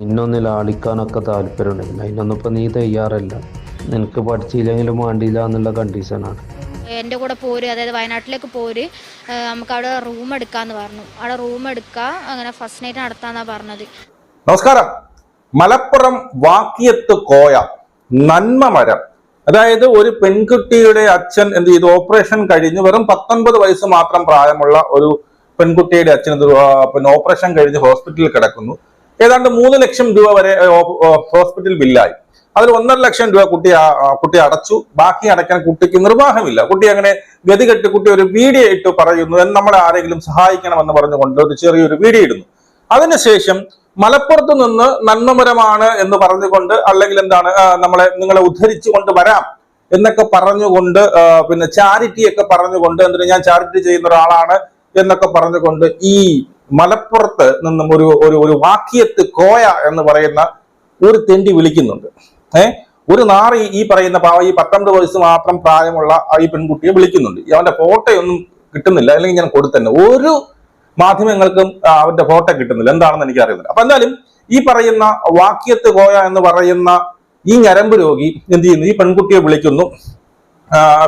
നിന്നൊന്ന് ആളിക്കാനൊക്കെ താല്പര്യമുണ്ടെങ്കിൽ അതിനൊന്നും ഇപ്പം നീ തയ്യാറല്ല. നിനക്ക് പഠിച്ചില്ലെങ്കിലും വേണ്ടിയില്ല എന്നുള്ള കണ്ടീഷനാണ് എന്റെ കൂടെ പോര് അതായത് വയനാട്ടിലേക്ക് പോര്. നമുക്ക് അവിടെ റൂം എടുക്കാന്ന് പറഞ്ഞു. അവിടെ റൂം എടുക്കുക അങ്ങനെ ഫസ്റ്റ് നൈറ്റ് നടത്താന്നാ പറഞ്ഞത്. നമസ്കാരം. മലപ്പുറം വാക്കിയത്ത് കോയ നന്മ മരം. അതായത് ഒരു പെൺകുട്ടിയുടെ അച്ഛൻ എന്ത് ചെയ്തു? ഓപ്പറേഷൻ കഴിഞ്ഞ്. വെറും പത്തൊൻപത് വയസ്സ് മാത്രം പ്രായമുള്ള ഒരു പെൺകുട്ടിയുടെ അച്ഛൻ പിന്നെ ഓപ്പറേഷൻ കഴിഞ്ഞ് ഹോസ്പിറ്റലിൽ കിടക്കുന്നു. ഏതാണ്ട് മൂന്ന് ലക്ഷം രൂപ വരെ ഹോസ്പിറ്റൽ ബില്ലായി. അതിൽ ഒന്നര ലക്ഷം രൂപ കുട്ടി കുട്ടി അടച്ചു. ബാക്കി അടയ്ക്കാൻ കുട്ടിക്ക് നിർവാഹമില്ല. കുട്ടി അങ്ങനെ ഗതികെട്ട് കുട്ടി ഒരു വീഡിയോ ഇട്ട് പറയുന്നു "എന്ന് നമ്മളെ ആരെങ്കിലും സഹായിക്കണമെന്ന് പറഞ്ഞുകൊണ്ട് ഒരു ചെറിയൊരു വീഡിയോ ഇടുന്നു. അതിനുശേഷം മലപ്പുറത്ത് നിന്ന് നന്മമരമാണ് എന്ന് പറഞ്ഞുകൊണ്ട് അല്ലെങ്കിൽ എന്താണ് നമ്മളെ നിങ്ങളെ ഉദ്ധരിച്ചു കൊണ്ട് വരാം എന്നൊക്കെ പറഞ്ഞുകൊണ്ട് പിന്നെ ചാരിറ്റി ഒക്കെ പറഞ്ഞുകൊണ്ട് എന്തിനാ ഞാൻ ചാരിറ്റി ചെയ്യുന്ന ഒരാളാണ് എന്നൊക്കെ പറഞ്ഞുകൊണ്ട് ഈ മലപ്പുറത്ത് നിന്നും ഒരു ഒരു ഒരു വാക്യത്ത് കോയ എന്ന് പറയുന്ന ഒരു തെണ്ടി വിളിക്കുന്നുണ്ട്. ഏഹ് ഒരു നാറി ഈ പറയുന്ന ഈ പത്തൊമ്പത് വയസ്സ് മാത്രം പ്രായമുള്ള ഈ പെൺകുട്ടിയെ വിളിക്കുന്നുണ്ട്. അവന്റെ ഫോട്ടോയൊന്നും കിട്ടുന്നില്ല. അല്ലെങ്കിൽ ഞാൻ കൊടുത്തന്നെ. ഒരു മാധ്യമങ്ങൾക്കും അവന്റെ ഫോട്ടോ കിട്ടുന്നില്ല. എന്താണെന്ന് എനിക്ക് അറിയുന്നില്ല അപ്പൊ എന്തായാലും ഈ പറയുന്ന വാക്യത്ത് കോയ എന്ന് പറയുന്ന ഈ ഞരമ്പ് രോഗി എന്ത് ചെയ്യുന്നു? ഈ പെൺകുട്ടിയെ വിളിക്കുന്നു.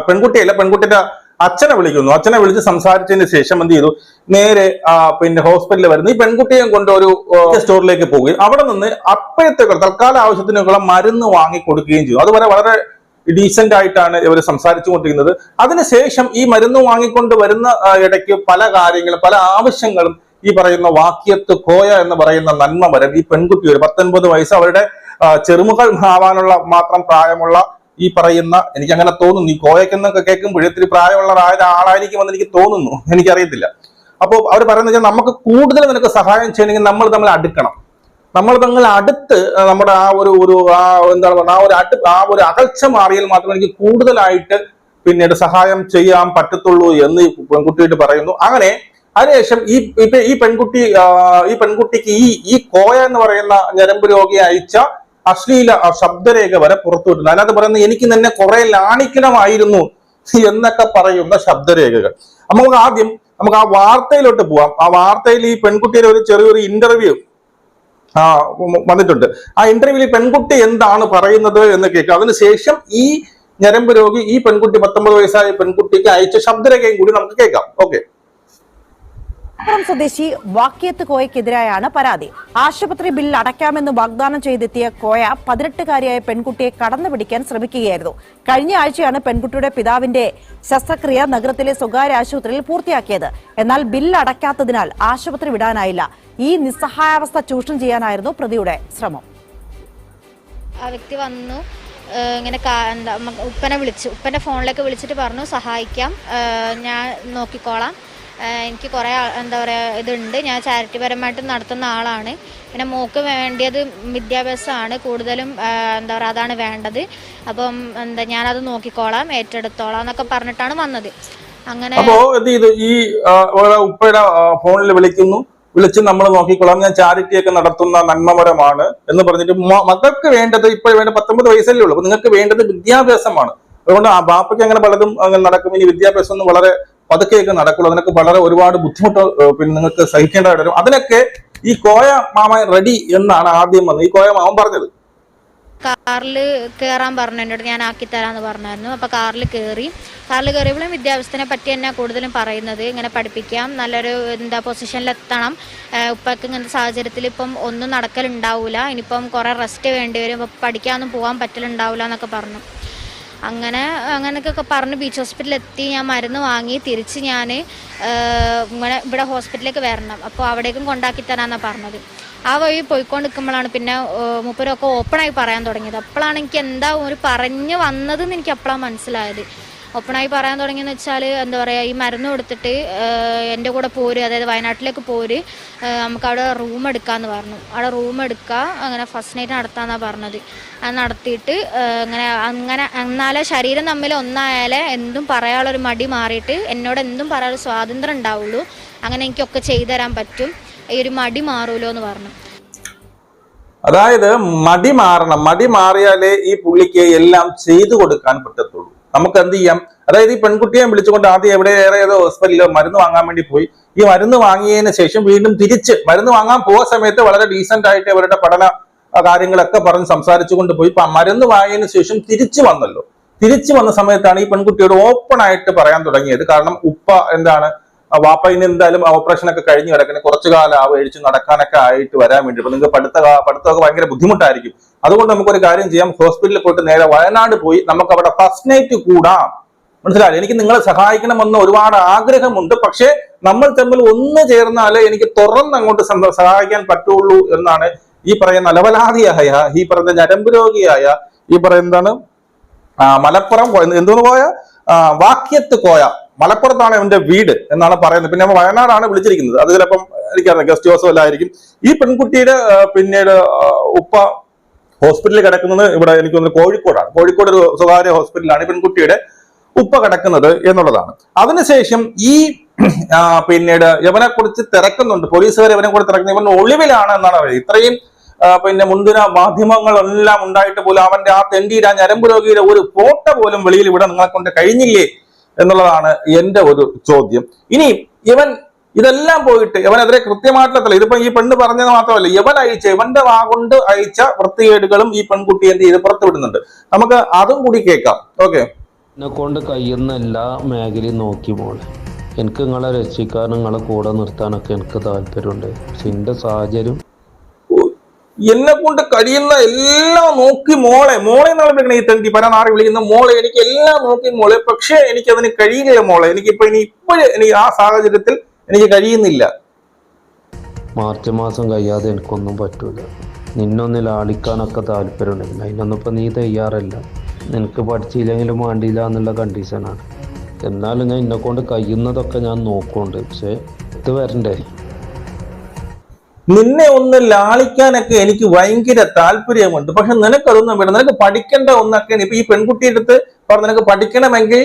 പെൺകുട്ടിയല്ല പെൺകുട്ടിയുടെ അച്ഛനെ വിളിക്കുന്നു. അച്ഛനെ വിളിച്ച് സംസാരിച്ചതിന് ശേഷം എന്ത് ചെയ്തു? നേരെ പിന്നെ ഹോസ്പിറ്റലിൽ വരുന്നു. ഈ പെൺകുട്ടിയെയും കൊണ്ട് ഒരു സ്റ്റോറിലേക്ക് പോവുകയും അവിടെ നിന്ന് അപ്പോഴത്തേക്കുള്ള തൽക്കാല ആവശ്യത്തിനുള്ള മരുന്ന് വാങ്ങി കൊടുക്കുകയും ചെയ്തു. അതുവരെ വളരെ ഡീസെന്റ് ആയിട്ടാണ് ഇവർ സംസാരിച്ചു കൊണ്ടിരിക്കുന്നത് അതിനുശേഷം ഈ മരുന്ന് വാങ്ങിക്കൊണ്ട് വരുന്ന ഇടയ്ക്ക് പല കാര്യങ്ങളും പല ആവശ്യങ്ങളും ഈ പറയുന്ന വാക്യത്ത് കോയ എന്ന് പറയുന്ന നന്മ വരം ഈ പെൺകുട്ടി ഒരു പത്തൊൻപത് വയസ്സ് അവരുടെ ചെറുമകൾ ആവാനുള്ള മാത്രം പ്രായമുള്ള ഈ പറയുന്ന എനിക്ക് അങ്ങനെ തോന്നുന്നു. ഈ കോയക്കെന്നൊക്കെ കേൾക്കുമ്പോൾ ഇത്തിരി പ്രായമുള്ള ആളായിരിക്കും ആളായിരിക്കുമെന്ന് എനിക്ക് തോന്നുന്നു. എനിക്കറിയത്തില്ല. അപ്പോൾ അവർ പറയുന്നത് വെച്ചാൽ നമുക്ക് കൂടുതൽ നിനക്ക് സഹായം ചെയ്യണമെങ്കിൽ നമ്മൾ തമ്മിൽ അടുക്കണം. നമ്മൾ തമ്മിൽ അടുത്ത് നമ്മുടെ ആ ഒരു ഒരു ആ എന്താണ് പറയുക ആ ഒരു അടു ആ ഒരു അകൽച്ച മാറിയാൽ മാത്രമേ എനിക്ക് കൂടുതലായിട്ട് പിന്നീട് സഹായം ചെയ്യാൻ പറ്റത്തുള്ളൂ എന്ന് പെൺകുട്ടിയിട്ട് പെൺകുട്ടിയോട് പറയുന്നു. അങ്ങനെ അതിനുശേഷം ഈ ഇപ്പൊ ഈ പെൺകുട്ടി ഈ പെൺകുട്ടിക്ക് ഈ ഈ കോയ എന്ന് പറയുന്ന ഞരമ്പ് രോഗി അയച്ച അശ്ലീല ശബ്ദരേഖ വരെ പുറത്തുവിട്ടുണ്ട് അല്ലാതെ പറയുന്നത് എനിക്ക് തന്നെ കുറെ ലാണിക്കണമായിരുന്നു എന്നൊക്കെ പറയുന്ന ശബ്ദരേഖകൾ. നമുക്ക് ആദ്യം നമുക്ക് ആ വാർത്തയിലോട്ട് പോവാം. ആ വാർത്തയിൽ ഈ പെൺകുട്ടിയുടെ ഒരു ചെറിയൊരു ഇന്റർവ്യൂ ആ വന്നിട്ടുണ്ട്. ആ ഇന്റർവ്യൂവിൽ പെൺകുട്ടി എന്താണ് പറയുന്നത് എന്ന് കേൾക്കുക അതിനുശേഷം ഈ ഞരമ്പ് രോഗി ഈ പെൺകുട്ടി പത്തൊമ്പത് വയസ്സായ പെൺകുട്ടിക്ക് അയച്ച ശബ്ദരേഖയും കൂടി നമുക്ക് കേൾക്കാം. ഓക്കെ. മലപ്പുറം സ്വദേശി വാക്യത്ത് കോയക്കെതിരായാണ് പരാതി. ആശുപത്രി ബിൽ അടയ്ക്കാമെന്ന് വാഗ്ദാനം ചെയ്തെത്തിയ കോയ പതിനെട്ടുകാരിയായ പെൺകുട്ടിയെ കടന്നു പിടിക്കാൻ ശ്രമിക്കുകയായിരുന്നു. കഴിഞ്ഞ ആഴ്ചയാണ് പെൺകുട്ടിയുടെ പിതാവിന്റെ ശസ്ത്രക്രിയ നഗരത്തിലെ സ്വകാര്യ ആശുപത്രിയിൽ പൂർത്തിയാക്കിയത്. എന്നാൽ ബിൽ അടയ്ക്കാത്തതിനാൽ ആശുപത്രി വിടാനായില്ല. ഈ നിസ്സഹായാവസ്ഥ ചൂഷണം ചെയ്യാനായിരുന്നു പ്രതിയുടെ ശ്രമം. ആ വ്യക്തി വന്നു. ഇങ്ങനെ എന്താ ഉപ്പനെ വിളിച്ചു. ഉപ്പന്റെ ഫോണിലേക്ക് വിളിച്ചിട്ട് പറഞ്ഞു സഹായിക്കാം. ഞാൻ നോക്കിക്കോളാം. എനിക്ക് കുറേ എന്താ പറയുക ഇതുണ്ട്. ഞാൻ ചാരിറ്റിപരമായിട്ട് നടത്തുന്ന ആളാണ്. പിന്നെ മോക്ക് വേണ്ടിയത് വിദ്യാഭ്യാസമാണ്. കൂടുതലും എന്താ പറയുക അതാണ് വേണ്ടത്. അപ്പം എന്താ ഞാനത് നോക്കിക്കോളാം. ഏറ്റെടുത്തോളാം എന്നൊക്കെ പറഞ്ഞിട്ടാണ് വന്നത്. അങ്ങനെ ഈ ഉപ്പയുടെ ഫോണിൽ വിളിക്കുന്നു. വിളിച്ച് നമ്മൾ നോക്കിക്കോളാം. ഞാൻ ചാരിറ്റി ഒക്കെ നടത്തുന്ന നന്മമരമാണ് എന്ന് പറഞ്ഞിട്ട് മകൾക്ക് വേണ്ടത് ഇപ്പോൾ വേണ്ട പത്തൊമ്പത് വയസ്സല്ലേ ഉള്ളൂ. നിങ്ങൾക്ക് വേണ്ടത് വിദ്യാഭ്യാസമാണ്. അതുകൊണ്ട് ആ ബാപ്പയ്ക്ക് അങ്ങനെ പലതും അങ്ങനെ നടക്കും. ഇനി വിദ്യാഭ്യാസം ഒന്നും വളരെ പതുക്കെയൊക്കെ നടക്കുള്ളൂ. അതിനൊക്കെ വളരെ ഒരുപാട് ബുദ്ധിമുട്ട് പിന്നെ നിങ്ങൾക്ക് സഹിക്കേണ്ടതായിട്ട് വരും. അതിനൊക്കെ ഈ കോയ മാമ റെഡി എന്നാണ് ആദ്യം വന്നത്. ഈ കോയ മാമൻ പറഞ്ഞത്. കാറിൽ കയറാൻ പറഞ്ഞു. എന്നോട് ഞാൻ ആക്കി തരാമെന്ന് പറഞ്ഞായിരുന്നു. അപ്പോൾ കാറിൽ കയറി കാറിൽ കയറിയപ്പോഴും വിദ്യാഭ്യാസത്തിനെ പറ്റി തന്നെ കൂടുതലും പറയുന്നത്. ഇങ്ങനെ പഠിപ്പിക്കാം. നല്ലൊരു എന്താ ഏഹ് ഉപ്പയ്ക്ക് ഇങ്ങനത്തെ സാഹചര്യത്തിൽ ഇപ്പം ഒന്നും നടക്കലുണ്ടാവില്ല ഇനിയിപ്പം കുറേ റെസ്റ്റ് വേണ്ടി വരും. പഠിക്കാനൊന്നും പോകാൻ പറ്റലുണ്ടാവില്ല എന്നൊക്കെ പറഞ്ഞു. അങ്ങനെ അങ്ങനെയൊക്കെ പറഞ്ഞ് ബീച്ച് ഹോസ്പിറ്റലിൽ എത്തി. ഞാൻ മരുന്ന് വാങ്ങി. തിരിച്ച് ഞാൻ ഇങ്ങനെ ഇവിടെ ഹോസ്പിറ്റലിലേക്ക് വരണം. അപ്പോൾ അവിടേക്കും കൊണ്ടാക്കി തരാമെന്നാണ് പറഞ്ഞത്. ആ വഴി പോയിക്കൊണ്ട് നിൽക്കുമ്പോഴാണ് പിന്നെ മുപ്പരൊക്കെ ഓപ്പണായി പറയാൻ തുടങ്ങിയത്. അപ്പോഴാണ് എനിക്ക് എന്താ ഒരു പറഞ്ഞു വന്നതെന്ന് എനിക്ക് അപ്പോഴാണ് മനസ്സിലായത്. ഓപ്പണായി പറയാൻ തുടങ്ങിയെന്ന് വെച്ചാൽ എന്താ പറയുക ഈ മരുന്ന് കൊടുത്തിട്ട് എന്റെ കൂടെ പോര് അതായത് വയനാട്ടിലേക്ക് പോര് നമുക്ക് അവിടെ റൂം എടുക്കാമെന്ന് പറഞ്ഞു. അവിടെ റൂം എടുക്കുക അങ്ങനെ ഫസ്റ്റ് നൈറ്റ് നടത്താമെന്നാണ് പറഞ്ഞത്. അത് നടത്തിയിട്ട് അങ്ങനെ അങ്ങനെ എന്നാലേ ശരീരം തമ്മിൽ ഒന്നായാലേ എന്തും പറയാനുള്ളൊരു മടി മാറിയിട്ട് എന്നോട് എന്തും പറയാനുള്ള സ്വാതന്ത്ര്യം ഉണ്ടാവുള്ളൂ. അങ്ങനെ എനിക്കൊക്കെ ചെയ്തു തരാൻ പറ്റും. ഈ ഒരു മടി മാറുമല്ലോ എന്ന് പറഞ്ഞു. അതായത് മടി മാറണം. മടി മാറിയാലേ ഈ പുള്ളിക്ക് എല്ലാം ചെയ്തു കൊടുക്കാൻ പറ്റത്തുള്ളൂ. നമുക്ക് എന്ത് ചെയ്യാം അതായത് ഈ പെൺകുട്ടിയെ വിളിച്ചുകൊണ്ട് ആദ്യം എവിടെ ഏറെ ഏതോ ഹോസ്പിറ്റലിലോ മരുന്ന് വാങ്ങാൻ വേണ്ടി പോയി. ഈ മരുന്ന് വാങ്ങിയതിന് ശേഷം വീണ്ടും തിരിച്ച് മരുന്ന് വാങ്ങാൻ പോയ സമയത്ത് വളരെ ഡീസന്റ് ആയിട്ട് അവരുടെ പഠന കാര്യങ്ങളൊക്കെ പറഞ്ഞ് സംസാരിച്ചുകൊണ്ട് പോയി. പ- മരുന്ന് വാങ്ങിയതിന് ശേഷം തിരിച്ചു വന്നല്ലോ. തിരിച്ചു വന്ന സമയത്താണ് ഈ പെൺകുട്ടിയോട് ഓപ്പൺ ആയിട്ട് പറയാൻ തുടങ്ങിയത്. കാരണം ഉപ്പ എന്താണ് വാപ്പ ഇനി എന്തായാലും ഓപ്പറേഷൻ ഒക്കെ കഴിഞ്ഞ് കിടക്കണേ കുറച്ചു കാലം ആ എഴിച്ച് നടക്കാനൊക്കെ ആയിട്ട് വരാൻ വേണ്ടി. അപ്പൊ നിങ്ങൾക്ക് പഠിത്ത പഠിത്തമൊക്കെ ഭയങ്കര ബുദ്ധിമുട്ടായിരിക്കും. അതുകൊണ്ട് നമുക്ക് ഒരു കാര്യം ചെയ്യാം. ഹോസ്പിറ്റലിൽ പോയിട്ട് നേരെ വയനാട് പോയി നമുക്ക് അവിടെ ഫസ്റ്റ് നൈറ്റ് കൂടാം. മനസ്സിലായി എനിക്ക് നിങ്ങളെ സഹായിക്കണമെന്ന് ഒരുപാട് ആഗ്രഹമുണ്ട്. പക്ഷേ നമ്മൾ തമ്മിൽ ഒന്ന് ചേർന്നാലേ എനിക്ക് തുറന്ന് അങ്ങോട്ട് സഹായിക്കാൻ പറ്റുള്ളൂ എന്നാണ് ഈ പറയുന്ന അലവലാതിയായ ഈ പറയുന്ന ഞരമ്പ് രോഗിയായ ഈ പറയുന്നതാണ് മലപ്പുറം എന്തോന്ന് പോയ? വാക്യത്ത് കോയ മലപ്പുറത്താണ് അവന്റെ വീട് എന്നാണ് പറയുന്നത്. പിന്നെ വയനാടാണ് വിളിച്ചിരിക്കുന്നത്. അത് ചിലപ്പം എനിക്കറിയാം. ഗസ്റ്റ് ഹൗസ് വല്ലതായിരിക്കും ഈ പെൺകുട്ടിയുടെ പിന്നീട് ഉപ്പ ഹോസ്പിറ്റലിൽ കിടക്കുന്നത് ഇവിടെ എനിക്ക് തോന്നുന്നു കോഴിക്കോടാണ്. കോഴിക്കോട് ഒരു സ്വകാര്യ ഹോസ്പിറ്റലാണ് ഈ പെൺകുട്ടിയുടെ ഉപ്പ കിടക്കുന്നത് എന്നുള്ളതാണ്. അതിനുശേഷം ഈ പിന്നീട് ഇവനെ കുറിച്ച് തിരക്കുന്നുണ്ട്. പോലീസുകാർ ഇവനെ കുറിച്ച് തിരക്കുന്നത് ഇവൻ ഒളിവിലാണ് എന്നാണ് പറയുന്നത്. ഇത്രയും പിന്നെ മുൻദിന മാധ്യമങ്ങളെല്ലാം ഉണ്ടായിട്ട് പോലും അവന്റെ ആ തെണ്ടിയുടെ ആ ഞരമ്പ് രോഗിയുടെ ഒരു ഫോട്ടോ പോലും വെളിയിൽ ഇവിടെ നിങ്ങളെ കൊണ്ട് കഴിഞ്ഞില്ലേ? എന്നുള്ളതാണ് എന്റെ ഒരു ചോദ്യം. ഇനി ഇവൻ ഇതെല്ലാം പോയിട്ട് ഇവനെതിരെ കൃത്യമായിട്ടുള്ള ഇതിപ്പോ ഈ പെണ്ണ് പറഞ്ഞത് മാത്രമല്ല ഇവൻ അയച്ച ഇവന്റെ വാ കൊണ്ട് അയച്ച വൃത്തികേടുകളും ഈ പെൺകുട്ടി എന്ത് ചെയ്ത് പുറത്തുവിടുന്നുണ്ട് നമുക്ക് അതും കൂടി കേൾക്കാം. ഓക്കെ. എന്നെ കൊണ്ട് കഴിയുന്ന എല്ലാ മേഖലയും നോക്കി മോളെ. എനിക്ക് നിങ്ങളെ രക്ഷിക്കാനും നിങ്ങളെ കൂടെ നിർത്താനൊക്കെ എനിക്ക് താല്പര്യമുണ്ട്. പക്ഷെ എന്റെ സാഹചര്യം എന്നെ കൊണ്ട് കഴിയുന്ന എല്ലാം നോക്കി മോളെ. മോളെ എന്നാണ് വിളിക്കണേ ഈ തണ്ടി പരനാറി വിളിക്കുന്ന മോളെ. എനിക്ക് എല്ലാം നോക്കി മോളെ. പക്ഷേ എനിക്ക് അതിന് കഴിയില്ല മോളെ. എനിക്കിപ്പോ ഇനി ഇപ്പോഴും എനിക്ക് ആ സാഹചര്യത്തിൽ എനിക്ക് കഴിയുന്നില്ല. മാർച്ച് മാസം കഴിയാതെ എനിക്കൊന്നും പറ്റൂല. നിന്നൊന്ന് ലാളിക്കാനൊക്കെ താല്പര്യമുണ്ടെങ്കിൽ അതിനൊന്നും ഇപ്പം നീ തയ്യാറല്ല. നിനക്ക് പഠിച്ചില്ലെങ്കിലും വേണ്ടിയില്ല എന്നുള്ള കണ്ടീഷനാണ് എന്നാലും ഞാൻ എന്നെ കൊണ്ട് കഴിയുന്നതൊക്കെ ഞാൻ നോക്കുന്നുണ്ട്. പക്ഷേ ഇത് വരണ്ടേ? നിന്നെ ഒന്ന് ലാളിക്കാനൊക്കെ എനിക്ക് ഭയങ്കര താല്പര്യമുണ്ട്. പക്ഷെ നിനക്കതൊന്നും വേണം നിനക്ക് പഠിക്കേണ്ട ഒന്നൊക്കെ ഇപ്പൊ ഈ പെൺകുട്ടിയുടെ അടുത്ത് പറഞ്ഞു നിനക്ക് പഠിക്കണമെങ്കിൽ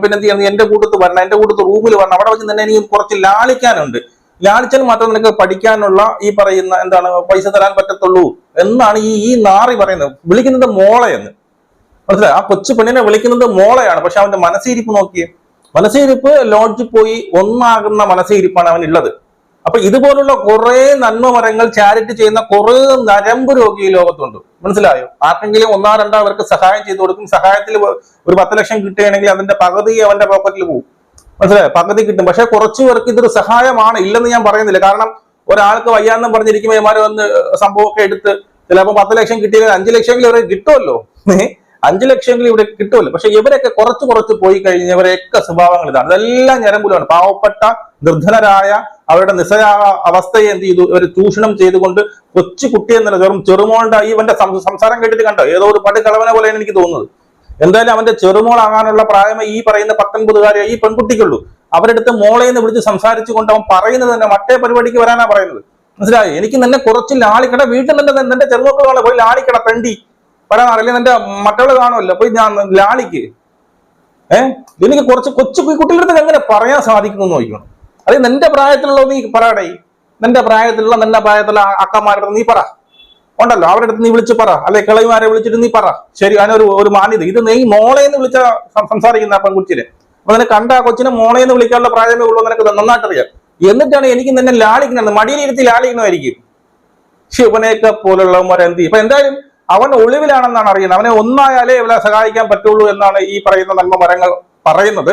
പിന്നെ എന്ത് ചെയ്യണം? എന്റെ കൂട്ടത്ത് വരണം. എന്റെ കൂട്ടത്ത് റൂമിൽ വരണം. അവിടെ വെച്ച് തന്നെ എനിക്ക് കുറച്ച് ലാളിക്കാനുണ്ട്. ലാളിച്ചാൽ മാത്രം നിനക്ക് പഠിക്കാനുള്ള ഈ പറയുന്ന എന്താണ് പൈസ തരാൻ പറ്റത്തുള്ളൂ എന്നാണ് ഈ ഈ നാറി പറയുന്നത്. വിളിക്കുന്നത് മോളയെന്ന്. മനസ്സിലായി? ആ കൊച്ചു പെണ്ണിനെ വിളിക്കുന്നത് മോളയാണ്. പക്ഷെ അവന്റെ മനസ്സിരിപ്പ് നോക്കിയേ. മനസ്സിരിപ്പ് ലോഡ്ജിൽ പോയി ഒന്നാകുന്ന മനസ്സിരിപ്പാണ് അവനുള്ളത്. അപ്പൊ ഇതുപോലുള്ള കുറെ നന്മ മരങ്ങൾ ചാരിറ്റി ചെയ്യുന്ന കുറെ നരമ്പ് രോഗി ഈ ലോകത്തുണ്ട്. മനസ്സിലായോ? ആർക്കെങ്കിലും ഒന്നാ രണ്ടോ അവർക്ക് സഹായം ചെയ്തു കൊടുക്കും. സഹായത്തിൽ ഒരു പത്ത് ലക്ഷം കിട്ടുകയാണെങ്കിൽ അതിന്റെ പകുതി അവന്റെ പോക്കറ്റിൽ പോകും മനസ്സിലായോ? പകുതി കിട്ടും. പക്ഷെ കുറച്ചു പേർക്ക് ഇതൊരു സഹായമാണ്. ഇല്ലെന്ന് ഞാൻ പറയുന്നില്ല. കാരണം ഒരാൾക്ക് വയ്യാന്നും പറഞ്ഞിരിക്കുമ്പോൾ ഇമാരെ വന്ന് സംഭവമൊക്കെ എടുത്ത് ചിലപ്പോൾ പത്ത് ലക്ഷം കിട്ടിയാൽ അഞ്ചു ലക്ഷമെങ്കിലും ഇവരെ കിട്ടുമല്ലോ? അഞ്ചു ലക്ഷമെങ്കിലും ഇവിടെ കിട്ടുമല്ലോ. പക്ഷെ ഇവരൊക്കെ കുറച്ച് കുറച്ച് പോയി കഴിഞ്ഞവരെയൊക്കെ സ്വഭാവങ്ങൾ ഇതാണ്. ഇതെല്ലാം ഞരമ്പുലാണ് പാവപ്പെട്ട നിർധനരായ അവരുടെ നിസ്സഹായ അവസ്ഥയെ എന്ത് ചെയ്തു? ഇവർ ചൂഷണം ചെയ്തുകൊണ്ട് കൊച്ചു കുട്ടിയെ നില വെറും ചെറുമോളുടെ ഇവന്റെ സംസാരം കേട്ടിട്ട് കണ്ടോ? ഏതോ ഒരു പണ്ട് കളവനെ പോലെയാണ് എനിക്ക് തോന്നുന്നത്. എന്തായാലും അവന്റെ ചെറുമോളാകാനുള്ള പ്രായമ ഈ പറയുന്ന പത്തൊൻപതുകാരെ ഈ പെൺകുട്ടിക്കുള്ളൂ. അവരെടുത്ത് മോളെ എന്ന് വിളിച്ച് സംസാരിച്ചു കൊണ്ട് അവൻ പറയുന്നത് തന്നെ മറ്റേ പരിപാടിക്ക് വരാനാ പറയുന്നത്. മനസ്സിലായി? എനിക്ക് തന്നെ കുറച്ച് ലാളിക്കട വീട്ടിൽ തന്നെ നിന്റെ ചെറുമക്കളെ പോയി ലാളിക്കട പെണ്ടി പറയാൻ അറിയില്ല നിന്റെ മറ്റുള്ള കാണുമല്ലോ. പോയി ഞാൻ ലാളിക്ക്. ഏഹ് എനിക്ക് കുറച്ച് കൊച്ചു കുട്ടികളടുത്ത് എങ്ങനെ പറയാൻ സാധിക്കുന്നു നോക്കണം അത് നിന്റെ പ്രായത്തിലുള്ള നീ പറയടേ. നിന്റെ പ്രായത്തിലുള്ള നിന്റെ പ്രായത്തിലുള്ള അക്കന്മാരുടെ നീ പറ. ഉണ്ടല്ലോ അവരുടെ അടുത്ത് നീ വിളിച്ച് പറ. അല്ലെ കിളവിമാരെ വിളിച്ചിട്ട് നീ പറ. ശരി അതിനൊരു ഒരു മാന്യത. ഇത് നീ മോളെ എന്ന് വിളിച്ച സംസാരിക്കുന്ന ആ പെൺകുച്ചിനെ. അപ്പൊ നിനക്ക് കണ്ട കൊച്ചിനെ മോളെ എന്ന് വിളിക്കാനുള്ള പ്രായമേ ഉള്ളൂ നിനക്ക് നന്നായിട്ടറിയാം. എന്നിട്ടാണ് എനിക്ക് നിന്നെ ലാളിക്കുന്നത്. മടിയിലിരുത്തി ലാളിക്കണമായിരിക്കും ശിവനെയൊക്കെ പോലുള്ളവന്മാരെ എന്ത് ചെയ്യും? ഇപ്പൊ എന്തായാലും അവൻ ഒളിവിലാണെന്നാണ് അറിയുന്നത്. അവനെ ഒന്നായാലേ ഇവളെ സഹായിക്കാൻ പറ്റുള്ളൂ എന്നാണ് ഈ പറയുന്ന നന്മ മരങ്ങൾ പറയുന്നത്.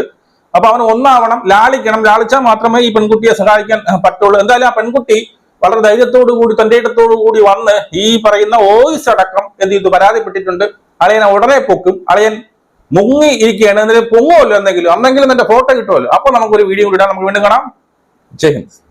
അപ്പൊ അവൻ ഒന്നാവണം ലാളിക്കണം. ലാളിച്ചാൽ മാത്രമേ ഈ പെൺകുട്ടിയെ സഹായിക്കാൻ പറ്റുള്ളൂ. എന്തായാലും ആ പെൺകുട്ടി വളരെ ധൈര്യത്തോടു കൂടി തന്റെ ഇടത്തോടു കൂടി വന്ന് ഈ പറയുന്ന ഓയിസ് അടക്കം എന്ത് ചെയ്തു? പരാതിപ്പെട്ടിട്ടുണ്ട്. അളിയനെ ഉടനെ പൊക്കും. അളിയൻ മുങ്ങി ഇരിക്കുകയാണ്. എന്നിട്ട് പൊങ്ങുമല്ലോ എന്തെങ്കിലും? അന്നെങ്കിലും എന്റെ ഫോട്ടോ കിട്ടുമല്ലോ? അപ്പൊ നമുക്കൊരു വീഡിയോ ഇടാം. നമുക്ക് വീണ്ടും കാണാം. ജയ് ഹിന്ദ്.